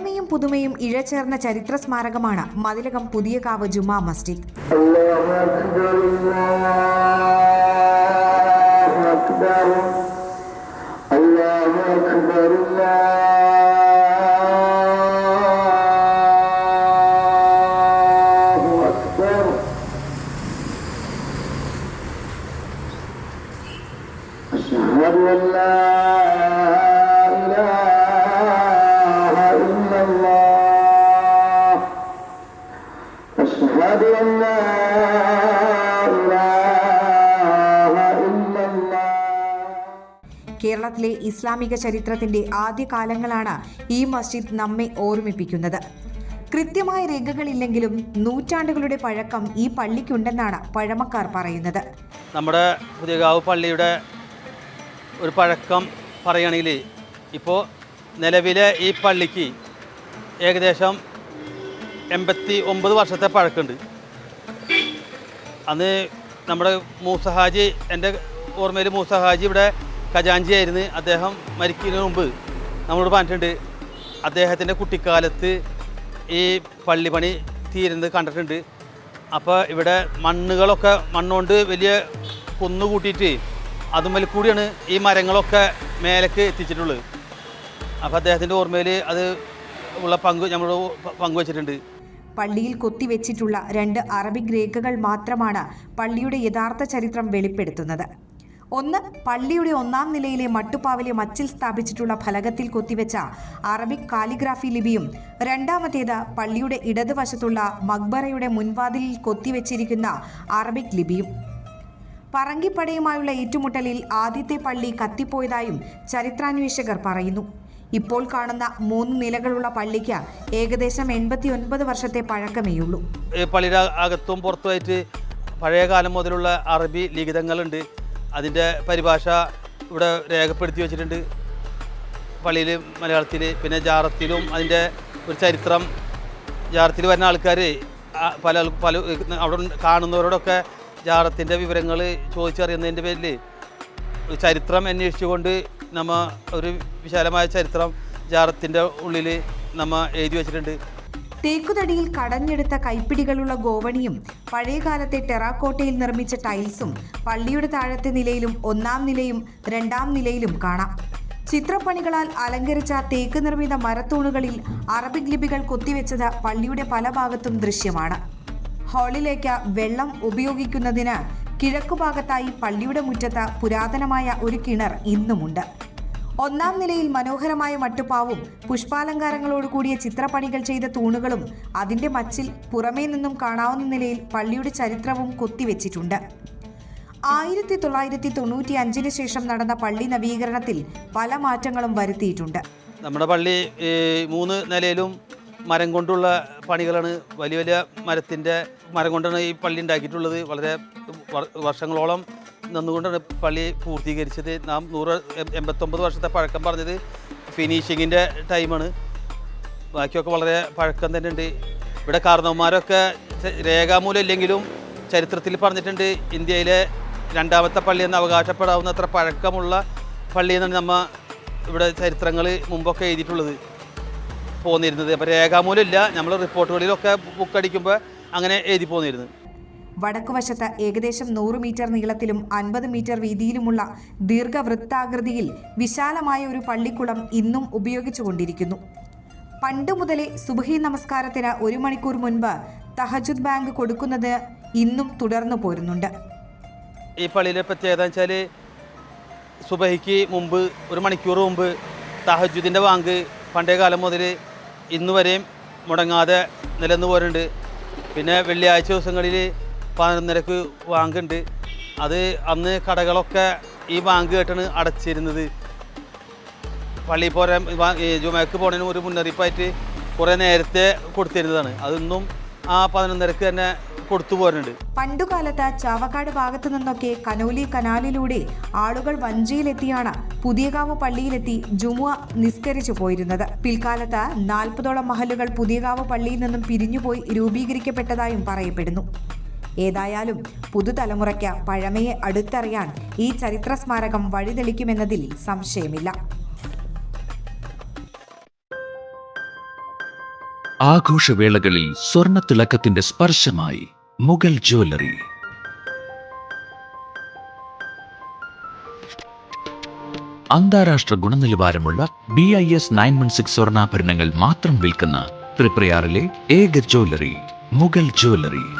പഴമയും പുതുമയും ഇഴചേർന്ന ചരിത്ര സ്മാരകമാണ് മതിലകം പുതിയകാവ് ജുമാ മസ്ജിദ്. കേരളത്തിലെ ഇസ്ലാമിക ചരിത്രത്തിന്റെ ആദ്യകാലങ്ങളാണ് ഈ മസ്ജിദ് നമ്മെ ഓർമ്മിപ്പിക്കുന്നത്. കൃത്യമായ രേഖകളില്ലെങ്കിലും നൂറ്റാണ്ടുകളുടെ പഴക്കം ഈ പള്ളിക്കുണ്ടെന്നാണ് പഴമക്കാർ പറയുന്നത്. നമ്മുടെ പുതിയകാവ് പള്ളിയുടെ ഒരു പഴക്കം പറയുകയാണെങ്കിൽ ഇപ്പോൾ നിലവിലെ ഈ പള്ളിക്ക് ഏകദേശം എൺപത്തി ഒമ്പത് വർഷത്തെ പഴക്കമുണ്ട്. അന്ന് നമ്മുടെ മൂസഹാജി എന്റെ ഓർമ്മയിൽ മൂസഹാജി ഇവിടെ ഖജാഞ്ചി ആയിരുന്നു അദ്ദേഹം മരിക്കുന്നതിന് മുമ്പ്. നമ്മളോട് പറഞ്ഞിട്ടുണ്ട് അദ്ദേഹത്തിന്റെ കുട്ടിക്കാലത്ത് ഈ പള്ളി പണി തീരുന്നത് കണ്ടിട്ടുണ്ട്. അപ്പോൾ ഇവിടെ മണ്ണുകളൊക്കെ മണ്ണുകൊണ്ട് വലിയ കുന്നു കൂട്ടിയിട്ട് അതുമ്മൽ കൂടിയാണ് ഈ മരങ്ങളൊക്കെ മേലേക്ക് എത്തിച്ചിട്ടുള്ളത്. അപ്പോൾ അദ്ദേഹത്തിന്റെ ഓർമ്മയിൽ അത് ഉള്ള പങ്ക് നമ്മൾ പങ്കുവച്ചിട്ടുണ്ട് പള്ളിയിൽ കൊത്തിവെച്ചിട്ടുള്ള രണ്ട് അറബിക് രേഖകൾ മാത്രമാണ് പള്ളിയുടെ യഥാർത്ഥ ചരിത്രം വെളിപ്പെടുത്തുന്നത്. ഒന്ന് പള്ളിയുടെ ഒന്നാം നിലയിലെ മട്ടുപ്പാവിലെ മച്ചിൽ സ്ഥാപിച്ചിട്ടുള്ള ഫലകത്തിൽ കൊത്തിവെച്ച അറബിക് കാലിഗ്രാഫി ലിപിയും രണ്ടാമത്തേത് പള്ളിയുടെ ഇടതുവശത്തുള്ള മക്ബറയുടെ മുൻവാതിലിൽ കൊത്തിവെച്ചിരിക്കുന്ന അറബിക് ലിപിയും. പറങ്കിപ്പടയുമായുള്ള ഏറ്റുമുട്ടലിൽ ആദ്യത്തെ പള്ളി കത്തിപ്പോയതായും ചരിത്രാന്വേഷകർ പറയുന്നു. ഇപ്പോൾ കാണുന്ന മൂന്ന് നിലകളുള്ള പള്ളിക്ക് ഏകദേശം എൺപത്തി ഒൻപത് വർഷത്തെ പഴക്കമേയുള്ളൂ. പള്ളിയുടെ അകത്തും പുറത്തുമായിട്ട് പഴയ കാലം മുതലുള്ള അറബി ലിഖിതങ്ങളുണ്ട്. അതിന്റെ പരിഭാഷ ഇവിടെ രേഖപ്പെടുത്തി വെച്ചിട്ടുണ്ട്. പള്ളിയിൽ മലയാളത്തിൽ പിന്നെ ജാറത്തിലും അതിന്റെ ഒരു ചരിത്രം. ജാറത്തിൽ വരുന്ന ആൾക്കാർ പല പല അവിടെ കാണുന്നവരോടൊക്കെ ജാറത്തിന്റെ വിവരങ്ങൾ ചോദിച്ചറിയുന്നതിന്റെ പേരിൽ ചരിത്രം അന്വേഷിച്ചുകൊണ്ട് നമ്മ ഒരു വിശാലമായ ചരിത്രം ജാറത്തിന്റെ ഉള്ളിൽ നമ്മ എഴുതി വെച്ചിട്ടുണ്ട്. തേക്കുതടിയിൽ കടഞ്ഞെടുത്ത കൈപ്പിടികളുള്ള ഗോവണിയും പഴയകാലത്തെ ടെറാക്കോട്ടയിൽ നിർമ്മിച്ച ടൈൽസും പള്ളിയുടെ താഴത്തെ നിലയിലും ഒന്നാം നിലയും രണ്ടാം നിലയിലും കാണാം. ചിത്രപ്പണികളാൽ അലങ്കരിച്ച തേക്ക് നിർമ്മിത മരത്തൂണുകളിൽ അറബിക് ലിപികൾ കൊത്തിവെച്ചത് പള്ളിയുടെ പല ഭാഗത്തും ദൃശ്യമാണ്. ഹാളിലേക്ക് വെള്ളം ഉപയോഗിക്കുന്നതിന് കിഴക്കുഭാഗത്തായി പള്ളിയുടെ മുറ്റത്ത് പുരാതനമായ ഒരു കിണർ ഇന്നുമുണ്ട്. ഒന്നാം നിലയിൽ മനോഹരമായ മട്ടുപ്പാവും പുഷ്പാലങ്കാരങ്ങളോട് കൂടിയ ചിത്രപ്പണികൾ ചെയ്ത തൂണുകളും അതിന്റെ മച്ചിൽ പുറമേ നിന്നും കാണാവുന്ന നിലയിൽ പള്ളിയുടെ ചരിത്രവും കൊത്തിവെച്ചിട്ടുണ്ട്. ആയിരത്തി തൊള്ളായിരത്തി തൊണ്ണൂറ്റി അഞ്ചിന് ശേഷം നടന്ന പള്ളി നവീകരണത്തിൽ പല മാറ്റങ്ങളും വരുത്തിയിട്ടുണ്ട്. നമ്മുടെ പള്ളി മൂന്ന് നിലയിലും മരം കൊണ്ടുള്ള പണികളാണ് വലിയ വലിയ മരത്തിന്റെ മരം കൊണ്ടാണ് ഈ പള്ളി ഉണ്ടാക്കിയിട്ടുള്ളത്. വളരെ വർ- വർഷങ്ങളോളം നിന്നുകൊണ്ടാണ് പള്ളി പൂർത്തീകരിച്ചത്. നാം നൂറ് എൺപത്തൊമ്പത് വർഷത്തെ പഴക്കം പറഞ്ഞത് ഫിനിഷിങ്ങിന്റെ ടൈമാണ്. ബാക്കിയൊക്കെ വളരെ പഴക്കം തന്നെ ഉണ്ട്. ഇവിടെ കാരണവന്മാരൊക്കെ രേഖാമൂലം ഇല്ലെങ്കിലും ചരിത്രത്തിൽ പറഞ്ഞിട്ടുണ്ട് ഇന്ത്യയിലെ രണ്ടാമത്തെ പള്ളി എന്ന് അവകാശപ്പെടാവുന്നത്ര പഴക്കമുള്ള പള്ളി എന്നാണ് നമ്മ ഇവിടെ ചരിത്രങ്ങൾ മുമ്പൊക്കെ എഴുതിയിട്ടുള്ളത്. പോന്നിരുന്നത്. അപ്പോൾ രേഖാമൂലം ഇല്ല. നമ്മൾ റിപ്പോർട്ടുകളിലൊക്കെ ബുക്ക് അടിക്കുമ്പോൾ അങ്ങനെ എഴുതി പോന്നിരുന്നു വടക്കുവശത്ത് ഏകദേശം നൂറ് മീറ്റർ നീളത്തിലും അൻപത് മീറ്റർ വീതിയിലുമുള്ള ദീർഘവൃത്താകൃതിയിൽ വിശാലമായ ഒരു പള്ളിക്കുളം ഇന്നും ഉപയോഗിച്ചുകൊണ്ടിരിക്കുന്നു പണ്ട് മുതലേ സുബഹി നമസ്കാരത്തിന് ഒരു മണിക്കൂർ മുൻപ് തഹജുദ് ബാങ്ക് കൊടുക്കുന്നത് ഇന്നും തുടർന്നു പോരുന്നുണ്ട്. ഈ പള്ളിയിലെ പ്രത്യേകത വെച്ചാൽ സുബഹിക്ക് മുമ്പ് ഒരു മണിക്കൂർ മുമ്പ് തഹജുദിന്റെ ബാങ്ക് പണ്ടേ കാലം മുതൽ ഇന്നുവരെയും മുടങ്ങാതെ നിലന്നു പോരുന്നുണ്ട്. പിന്നെ വെള്ളിയാഴ്ച ദിവസങ്ങളിൽ പതിനൊന്നരക്ക് ബാങ്കുണ്ട് അത് അന്ന് കടകളൊക്കെ ഈ ബാങ്ക് കേട്ടാണ് അടച്ചിരുന്നത്. പള്ളിയിൽ പോരാൻ ജുമയ്ക്ക് പോണതിന് ഒരു മുന്നറിയിപ്പായിട്ട് കുറേ നേരത്തെ കൊടുത്തിരുന്നതാണ്. അതൊന്നും ആ പതിനൊന്നരക്ക് തന്നെ കൊടുത്തു പോരുന്നുണ്ട്. പണ്ടുകാലത്ത് ചാവക്കാട് ഭാഗത്തു നിന്നൊക്കെ കനോലി കനാലിലൂടെ ആളുകൾ വഞ്ചിയിലെത്തിയാണ് പുതിയകാവ് പള്ളിയിലെത്തി ജുമുഅ നിസ്കരിച്ചു പോയിരുന്നത്. പിൽക്കാലത്ത് നാൽപ്പതോളം മഹലുകൾ പുതിയകാവ് പള്ളിയിൽ നിന്നും പിരിഞ്ഞുപോയി രൂപീകരിക്കപ്പെട്ടതായും പറയപ്പെടുന്നു. ഏതായാലും പുതുതലമുറയ്ക്ക് പഴമയെ അടുത്തറിയാൻ ഈ ചരിത്ര സ്മാരകം വഴിതെളിക്കുമെന്നതിൽ സംശയമില്ല. ആഘോഷവേളകളിൽ സ്വർണത്തിളക്കത്തിന്റെ സ്പർശമായി മുഗൾ ജ്വല്ലറി. അന്താരാഷ്ട്ര ഗുണനിലവാരമുള്ള B I S nine one six സ്വർണാഭരണങ്ങൾ മാത്രം വിൽക്കുന്ന ത്രിപ്രയാറിലെ ഏക ജ്വല്ലറി മുഗൾ ജ്വല്ലറി.